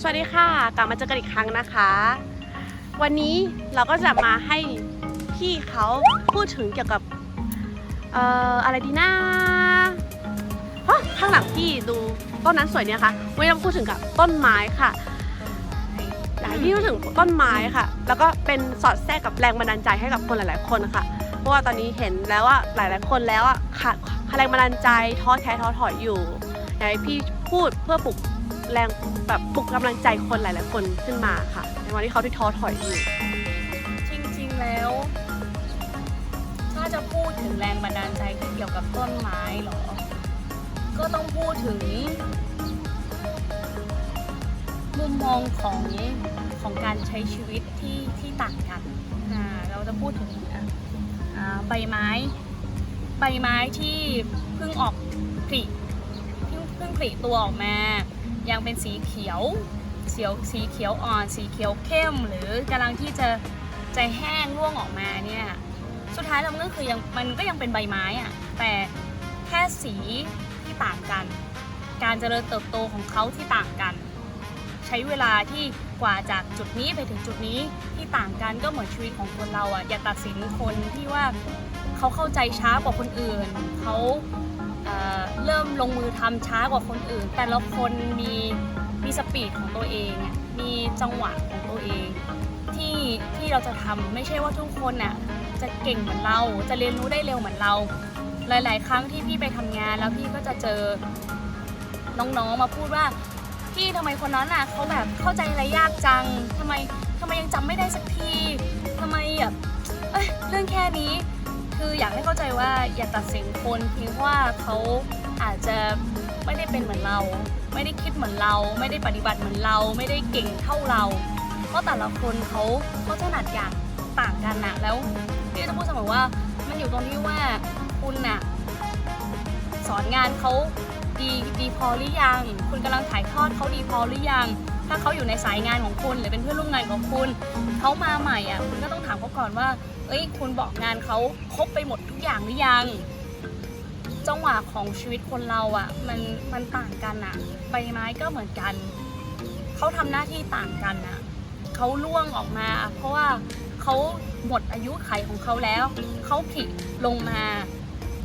สวัสดีค่ะ กลับมาเจอกันอีกครั้งนะคะ วันนี้เราก็จะมาให้พี่เขาพูดถึงเกี่ยวกับ เอ่ออะไรดีนะฮะข้างหลังพี่ดูต้นนั้นสวยเนี่ยค่ะวันนี้เราพูดถึงกับต้นไม้ค่ะอยากให้พี่พูดถึงต้นไม้ค่ะ แล้วก็เป็นสอดแทรกกับแรงบันดาลใจให้กับคนหลาย ๆ คนค่ะ เพราะว่าตอนนี้เห็นแล้วว่าหลาย ๆ คนแล้วอะขาดแรงบันดาลใจท้อแท้ท้อถอยอยู่อยากให้พี่พูดเพื่อปลุก แรงแบบปลุกกำลังใจคนหลายๆคนขึ้นมาค่ะ ในวันที่เขาที่ท้อถอยอยู่จริงๆแล้ว ถ้าจะพูดถึงแรงบันดาลใจที่เกี่ยวกับต้นไม้เหรอ ก็ต้องพูดถึง มุมมองของของการใช้ชีวิตที่ที่ต่างกันอ่าเราจะพูดถึงอ่าใบไม้ ใบไม้ที่เพิ่งออกผลิเพิ่งเพิ่งผลิตัวออกมา ยังเป็นสีเขียวเขียวสีเขียวอ่อน สีเขียวเข้ม หรือกำลังที่จะจะแห้งร่วงออกมาเนี่ยสุดท้ายแล้วมันก็คือยังมันก็ยังเป็นใบไม้อะแต่แค่สีที่ต่างกัน การเจริญเติบโตของเขาที่ต่างกัน ใช้เวลาที่กว่าจากจุดนี้ไปถึงจุดนี้ที่ต่างกันก็เหมือนชีวิตของคนเราอะอย่าตัดสินคนที่ว่าเขาเข้าใจช้ากว่าคนอื่นเขา เเริ่มลงมือทำช้ากว่าคนอื่น แต่ละคนมีมีสปีดของตัวเอง มีจังหวะของตัวเอง ที่ที่เราจะทำไม่ใช่ว่าทุกคนน่ะจะเก่งเหมือนเราจะเรียนรู้ได้เร็วเหมือนเรา หลาย ๆ ครั้งที่พี่ไปทำงานแล้วพี่ก็จะเจอน้องๆมาพูดว่าพี่ทำไมคนนั้นน่ะเขาแบบเข้าใจอะไรยากจังทำไมทำไมยังจำไม่ได้สักทีทำไมแบบเเรื่องแค่นี้ คืออยากให้เข้าใจว่าอย่าตัดสินคนเพียงเพราะว่าเขาอาจจะไม่ได้เป็นเหมือนเรา ไม่ได้คิดเหมือนเรา ไม่ได้ปฏิบัติเหมือนเรา ไม่ได้เก่งเท่าเรา เพราะแต่ละคนเขาเขาถนัดอย่างต่างกันนะแล้วพี่จะพูดเสมอว่ามันอยู่ตรงที่ว่าคุณน่ะสอนงานเขาดีดีพอหรือยัง คุณกำลังถ่ายทอดเขาดีพอหรือยัง ถ้าเขาอยู่ในสายงานของคุณหรือเป็นเพื่อนร่วมงานของคุณเขามาใหม่อะคุณก็ต้องถามเขาก่อนว่า เอ้ยคุณบอกงานเขาครบไปหมดทุกอย่างหรือยังจังหวะของชีวิตคนเราอะมันมันต่างกันอะใบไม้ก็เหมือนกันเขาทำหน้าที่ต่างกันอะเขาล่วงออกมา เพราะว่าเขาหมดอายุไขของเขาแล้วเขาผลิลงมา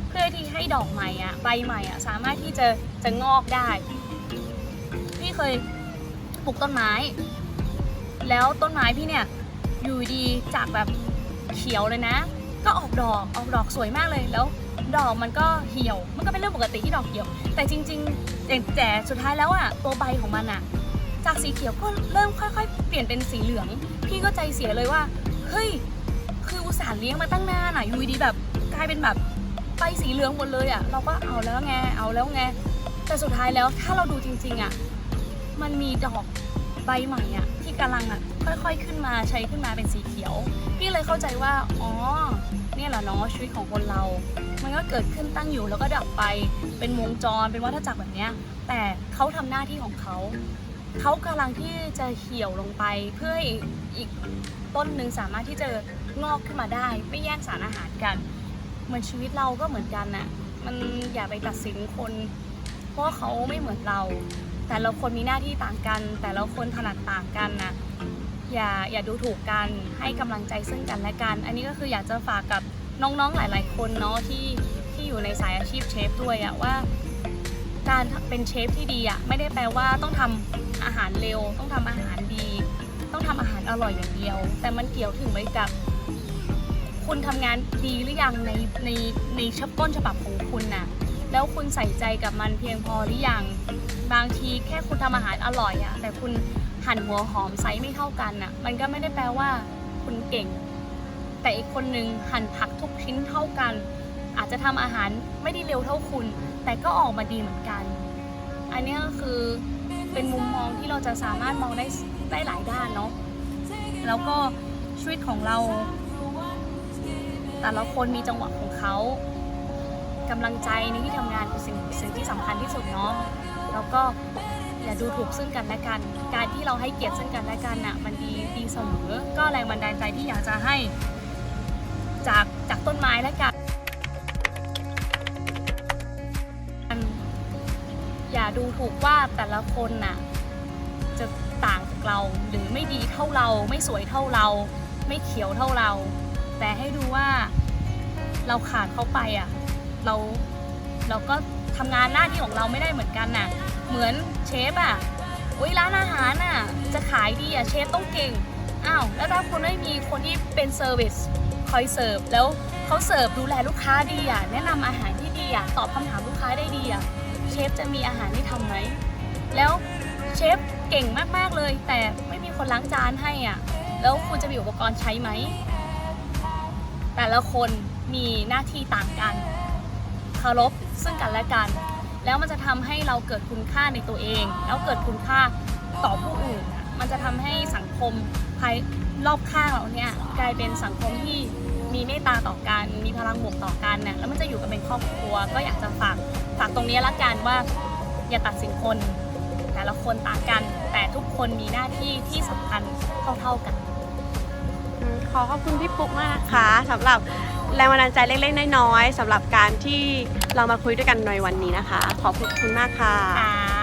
เพื่อที่ให้ดอกใหม่อะใบใหม่อะสามารถที่จะจะงอกได้พี่เคยปลูกต้นไม้ แล้วต้นไม้พี่เนี่ยอยู่ดีจากแบบ เขียวเลยนะ ก็ออกดอกออกดอกสวยมากเลยแล้ว ดอกมันก็เหี่ยว มันก็เป็นเรื่องปกติที่ดอกเหี่ยว แต่จริงๆแต่สุดท้ายแล้วอะตัวใบของมันอะจากสีเขียวก็เริ่มค่อย ๆ เปลี่ยนเป็นสีเหลือง พี่ก็ใจเสียเลยว่า เฮ้ย คืออุตส่าห์เลี้ยงมาตั้งนานอะอยู่ดีๆแบบกลายเป็นแบบไปสีเหลืองหมดเลยอะ เราก็เอาแล้วไง เอาแล้วไง แต่สุดท้ายแล้วถ้าเราดูจริงๆอะ มันมีดอกใบใหม่อะที่กำลังอะค่อย ๆ ขึ้นมาใช้ขึ้นมาเป็นสีเขียว เข้าใจว่า อ๋อ เนี่ยแหละเนาะชีวิตของคนเรา มันก็เกิดขึ้นตั้งอยู่แล้วก็ดับไป เป็นวงจร เป็นวัฏจักรแบบเนี้ย แต่เขาทำหน้าที่ของเขา เขากำลังที่จะเหี่ยวลงไปเพื่ออีกต้นหนึ่งสามารถที่จะงอกขึ้นมาได้ ไม่แย่งสารอาหารกัน เหมือนชีวิตเราก็เหมือนกันน่ะ มันอย่าไปตัดสินคน เพราะเขาไม่เหมือนเรา แต่ละคนมีหน้าที่ต่างกัน แต่ละคนถนัดต่างกันนะ อย่าอย่าดูถูกกันให้กำลังใจซึ่งกันและกัน อันนี้ก็คืออยากจะฝากกับน้องๆหลาย ๆ คนเนาะที่ที่อยู่ในสายอาชีพเชฟด้วยอะว่า การเป็นเชฟที่ดีอะไม่ได้แปลว่าต้องทำอาหารเร็ว ต้องทำอาหารดี ต้องทำอาหารอร่อยอย่างเดียว แต่มันเกี่ยวถึงไว้กับ คุณทำงานดีหรือยังในในในชับต้นฉบับของคุณน่ะ แล้วคุณใส่ใจกับมันเพียงพอหรือยัง บางทีแค่คุณทำอาหารอร่อยอะแต่คุณ หั่นหัวหอมไซส์ไม่เท่ากันน่ะ มันก็ไม่ได้แปลว่าคุณเก่ง แต่อีกคนนึงหั่นผักทุกชิ้นเท่ากัน อาจจะทำอาหารไม่ได้เร็วเท่าคุณ แต่ก็ออกมาดีเหมือนกัน อันนี้ก็คือเป็นมุมมองที่เราจะสามารถมองได้ได้หลายด้านเนาะแล้วก็ชีวิตของเรา แต่ละคนมีจังหวะของเขากำลังใจในที่ทำงานคือสิ่งสิ่งที่สำคัญที่สุดเนาะแล้วก็ อย่าดูถูกซึ่งกันและกัน การที่เราให้เกียรติซึ่งกันและกันน่ะมันดีดีเสมอ ก็แรงบันดาลใจที่อยากจะให้จากจากต้นไม้และกันอย่าดูถูกว่าแต่ละคนน่ะจะต่างจากเราหรือไม่ดีเท่าเรา ไม่สวยเท่าเรา ไม่เขียวเท่าเรา แต่ให้ดูว่าเราขาดเขาไปอะ เรา เราก็ทำงานหน้าที่ของเราไม่ได้เหมือนกันน่ะ เหมือนเชฟอะอุ้ยร้านอาหารน่ะจะขายดีอะเชฟต้องเก่งอ้าวแล้วถ้าคุณไม่มีคนที่เป็นเซอร์วิสคอยเสิร์ฟแล้วเขาเสิร์ฟดูแลลูกค้าดีอะแนะนำอาหารที่ดีอะตอบคำถามลูกค้าได้ดีอะเชฟจะมีอาหารที่ทำไหมแล้วเชฟเก่งมากๆเลย แต่ไม่มีคนล้างจานให้อะแล้วคุณจะมีอุปกรณ์ใช้ไหม แต่ละคนมีหน้าที่ต่างกัน เคารพซึ่งกันและกัน แล้วมันจะทำให้เราเกิดคุณค่าในตัวเอง แล้วเกิดคุณค่าต่อผู้อื่นอะมันจะทำให้สังคมภายรอบข้างเราเนี่ยกลายเป็นสังคมที่มีเมตตาต่อกันมีพลังบวกต่อกันน่ะแล้วมันจะอยู่กันเป็นครอบครัว ก็อยากจะฝากฝากตรงนี้ละกันว่า อย่าตัดสินคน แต่ละคนต่างกัน แต่ทุกคนมีหน้าที่ที่สำคัญเท่าๆกัน ขอขอบคุณพี่ปุ๊กมากนะคะสำหรับ แรงบันดาลใจเล็กๆ น้อยๆสำหรับการที่เรามาคุยด้วยกันในวันนี้นะคะ ขอบคุณมากค่ะค่ะ